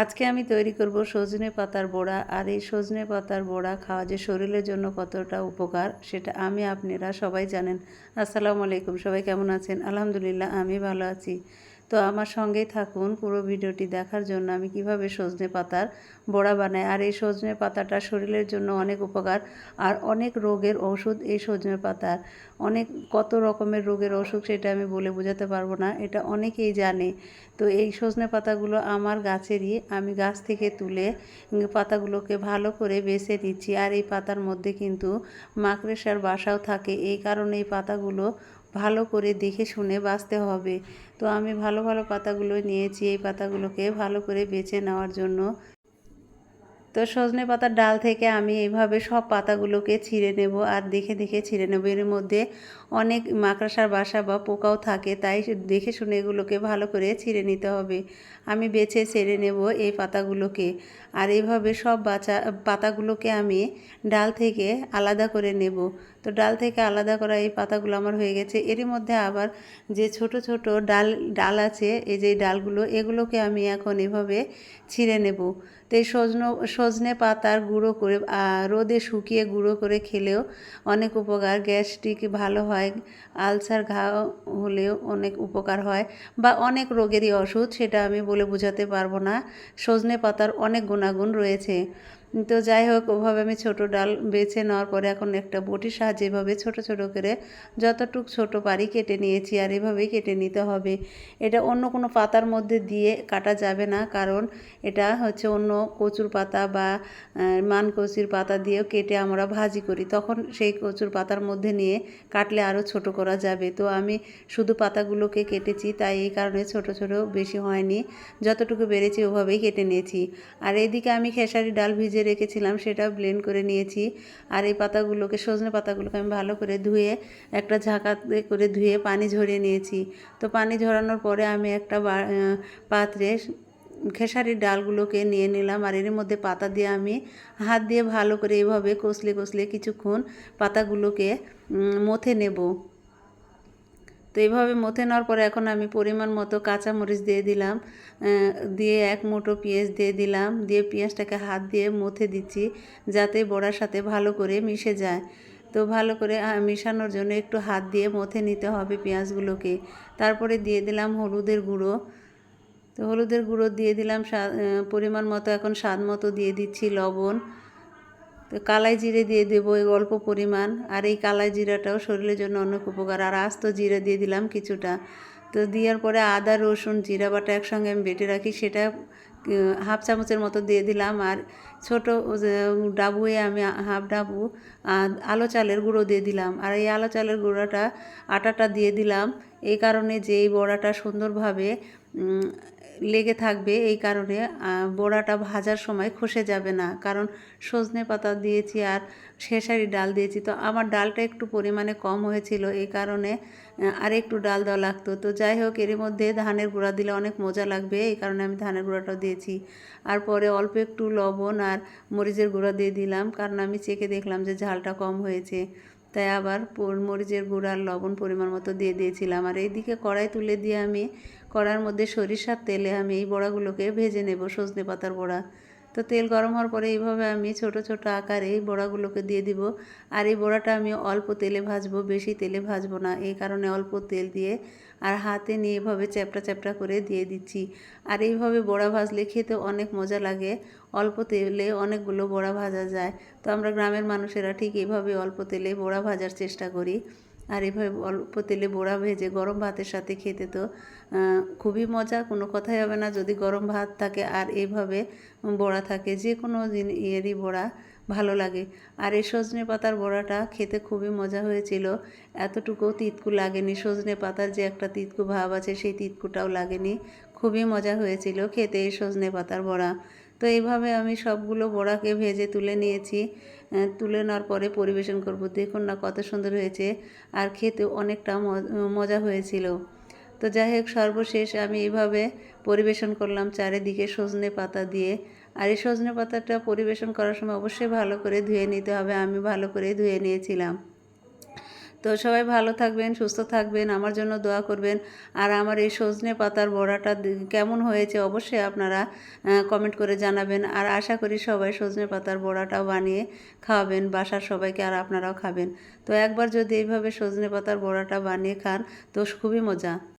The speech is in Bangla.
আজকে আমি তৈরি করব সজনে পাতার বড়া, আর এই সজনে পাতার বড়া খাওয়া যে শরীরের জন্য কতটা উপকার, সেটা আমি, আপনারা সবাই জানেন। আসসালামু আলাইকুম, সবাই কেমন আছেন? আলহামদুলিল্লাহ, আমি ভালো আছি। তো আমার সঙ্গেই থাকুন পুরো ভিডিওটি দেখার জন্য আমি কীভাবে সজনে পাতার বড়া বানাই। আর এই সজনে পাতাটা শরীরের জন্য অনেক উপকার। আর অনেক রোগের ওষুধ এই সজনে পাতার। অনেক কত রকমের রোগের অসুখ সেটা আমি বলে বোঝাতে পারব না, এটা অনেকেই জানে। তো এই সজনে পাতাগুলো আমার গাছেরই, আমি গাছ থেকে তুলে পাতাগুলোকে ভালো করে বেছে দিচ্ছি আর এই পাতার মধ্যে কিন্তু মাকড়সার বাসাও থাকে। এই কারণে এই পাতাগুলো ভালো করে দেখে শুনে বাঁচতে হবে। তো আমি ভালো ভালো পাতাগুলো নিয়েছি। এই পাতাগুলোকে ভালো করে বেছে নেওয়ার জন্য তো সজনে পাতার ডাল থেকে আমি এইভাবে সব পাতাগুলোকে ছিঁড়ে নেব আর দেখে দেখে ছিঁড়ে নেব। এর মধ্যে অনেক মাকড়সার বাসা বা পোকাও থাকে, তাই দেখে শুনে এগুলোকে ভালো করে ছিঁড়ে নিতে হবে। আমি বেছে ছেড়ে নেব এই পাতাগুলোকে আর এইভাবে সব বাচা পাতাগুলোকে আমি ডাল থেকে আলাদা করে নেব। তো ডাল থেকে আলাদা করা এই পাতাগুলো আমার হয়ে গেছে। এরই মধ্যে আবার যে ছোট ছোট ডাল ডাল আছে, এই যে ডালগুলো, এগুলোকে আমি এখন এভাবে ছিঁড়ে নেব। তো এই সজনো, সজনে পাতার গুঁড়ো করে রোদে শুকিয়ে গুঁড়ো করে খেলেও অনেক উপকার। গ্যাস্ট্রিক ভালো হয়, আলসার ঘা হলেও অনেক উপকার হয় বা অনেক রোগেরই ওষুধ, সেটা আমি বলে বোঝাতে পারব না। সজনে পাতার অনেক গুণাগুণ রয়েছে। তো যাই হোক, ওভাবে আমি ছোট ডাল বেছে নেওয়ার পরে এখন একটা বটির সাহায্যে এভাবে ছোট ছোট করে যতটুক ছোট পারি কেটে নিয়েছি আর এভাবেই কেটে নিতে হবে। এটা অন্য কোনো পাতার মধ্যে দিয়ে কাটা যাবে না, কারণ এটা হচ্ছে অন্য কচুর পাতা বা মানকচির পাতা দিয়েও কেটে আমরা ভাজি করি। তখন সেই কচুর পাতার মধ্যে নিয়ে কাটলে আরও ছোট করা যাবে। তো আমি শুধু পাতাগুলোকে কেটেছি, তাই এই কারণে ছোট ছোট বেশি হয়নি। যতটুকু বেড়েছি ওভাবেই কেটে নিয়েছি। আর এদিকে আমি খেসারি ডাল ভিজে রেখেছিলাম, সেটাও ব্লেন্ড করে নিয়েছি। আর এই পাতাগুলোকে, সজনে পাতাগুলোকে আমি ভালো করে ধুয়ে, একটা ঝাঁকাতে করে ধুয়ে পানি ঝরিয়ে নিয়েছি। তো পানি ঝরানোর পরে আমি একটা পাত্রে খেসারির ডালগুলোকে নিয়ে নিলাম। আর এর মধ্যে পাতা দিয়ে আমি হাত দিয়ে ভালো করে এভাবে কষলে কষলে কিছুক্ষণ পাতাগুলোকে মথে নেব। তো এইভাবে মথে নেওয়ার পরে এখন আমি পরিমাণ মতো কাঁচামরিচ দিয়ে দিলাম দিয়ে এক মুঠো পেঁয়াজ দিয়ে দিলাম, দিয়ে পেঁয়াজটাকে হাত দিয়ে মথে দিচ্ছি যাতে বড়ার সাথে ভালো করে মিশে যায়। তো ভালো করে মিশানোর জন্য একটু হাত দিয়ে মথে নিতে হবে পেঁয়াজগুলোকে। তারপরে দিয়ে দিলাম হলুদের গুঁড়ো। তো হলুদের গুঁড়ো দিয়ে দিলাম পরিমাণ মতো, এখন স্বাদ মতো দিয়ে দিচ্ছি লবণ। তো কালাই জিরে দিয়ে দেবো এই অল্প পরিমাণ। আর এই কালাই জিরাটাও শরীরের জন্য অনেক উপকার। আর আস্ত জিরা দিয়ে দিলাম কিছুটা। তো দেওয়ার পরে আদা, রসুন, জিরা বাটা একসঙ্গে আমি বেটে রাখি। সেটা হাফ চামচের মতো দিয়ে দিলাম। আর ছোট ডাবুয়ে আমি হাফ ডাবু আলো চালের গুঁড়ো দিয়ে দিলাম। আর এই আলো চালের গুঁড়োটা আটাটা দিয়ে দিলাম। এই কারণে যে এই বড়াটা সুন্দরভাবে লেগে থাকবে এই কারণে বড়াটা ভাজার সময় খসে যাবে না। কারণ সজনে পাতা দিয়েছি আর শেষারি ডাল দিয়েছি। তো আমার ডালটা একটু পরিমাণে কম হয়েছিল এই কারণে আর একটু ডাল দেওয়া লাগতো। তো যাই হোক এর মধ্যে ধানের গুঁড়া দিলে অনেক মজা লাগবে। এই কারণে আমি ধানের গুঁড়াটাও দিয়েছি। আর পরে অল্প একটু লবণ আর মরিচের গুঁড়া দিয়ে দিলাম। কারণ আমি চেকে দেখলাম যে ঝালটা কম হয়েছে। তাই আবার মরিচের গুঁড়ার লবণ পরিমাণ মতো দিয়ে দিয়েছিলাম। আর এইদিকে কড়াই তুলে দিয়ে আমি কড়ার মধ্যে সরিষার তেলে আমি এই বড়াগুলোকে ভেজে নেব, সজনে পাতার বড়া। তো তেল গরম হওয়ার পরে এইভাবে আমি ছোট ছোট আকারে এই বড়াগুলোকে দিয়ে দিব। আর এই বড়াটা আমি অল্প তেলে ভাজবো, বেশি তেলে ভাজবো না। এই কারণে অল্প তেল দিয়ে আর হাতে নিয়ে এভাবে চ্যাপটা চ্যাপটা করে দিয়ে দিচ্ছি। আর এইভাবে বড়া ভাজলে খেতে অনেক মজা লাগে। অল্প তেলে অনেকগুলো বড়া ভাজা যায়। তো আমরা গ্রামের মানুষেরা ঠিক এইভাবে অল্প তেলে বড়া ভাজার চেষ্টা করি। আর এভাবে অল্প তেলে বড়া ভেজে গরম ভাতের সাথে খেতে তো খুবই মজা, কোনো কথাই হবে না। যদি গরম ভাত থাকে আর এইভাবে বড়া থাকে, যে কোনো ইয়েরই বড়া ভালো লাগে। আর এই সজনে পাতার বড়াটা খেতে খুবই মজা হয়েছিল। এতটুকুও তিতকু লাগেনি। সজনে পাতার যে একটা তিতকু ভাব আছে, সেই তিতকুটাও লাগেনি। খুবই মজা হয়েছিল খেতে এই সজনে পাতার বড়া। তো এইভাবে আমি সবগুলো বড়াকে ভেজে তুলে নিয়েছি। তুলে নেওয়ার পরে পরিবেশন করব। দেখুন না কত সুন্দর হয়েছে। আর খেতে অনেকটা মজা হয়েছিল। তো যাই হোক সর্বশেষ আমি এইভাবে পরিবেশন করলাম চারিদিকে সজনে পাতা দিয়ে। আর এই সজনে পাতাটা পরিবেশন করার সময় অবশ্যই ভালো করে ধুয়ে নিতে হবে, আমি ভালো করে ধুয়ে নিয়েছিলাম। তো সবাই ভালো থাকবেন, সুস্থ থাকবেন, আমার জন্য দোয়া করবেন। আর আমার এই সজনে পাতার বড়াটা কেমন হয়েছে অবশ্যই আপনারা কমেন্ট করে জানাবেন। আর আশা করি সবাই সজনে পাতার বড়াটাও বানিয়ে খাওয়াবেন, বাসার সবাইকে আর আপনারাও খাবেন। তো একবার যদি এইভাবে সজনে পাতার বড়াটা বানিয়ে খান, তো খুবই মজা।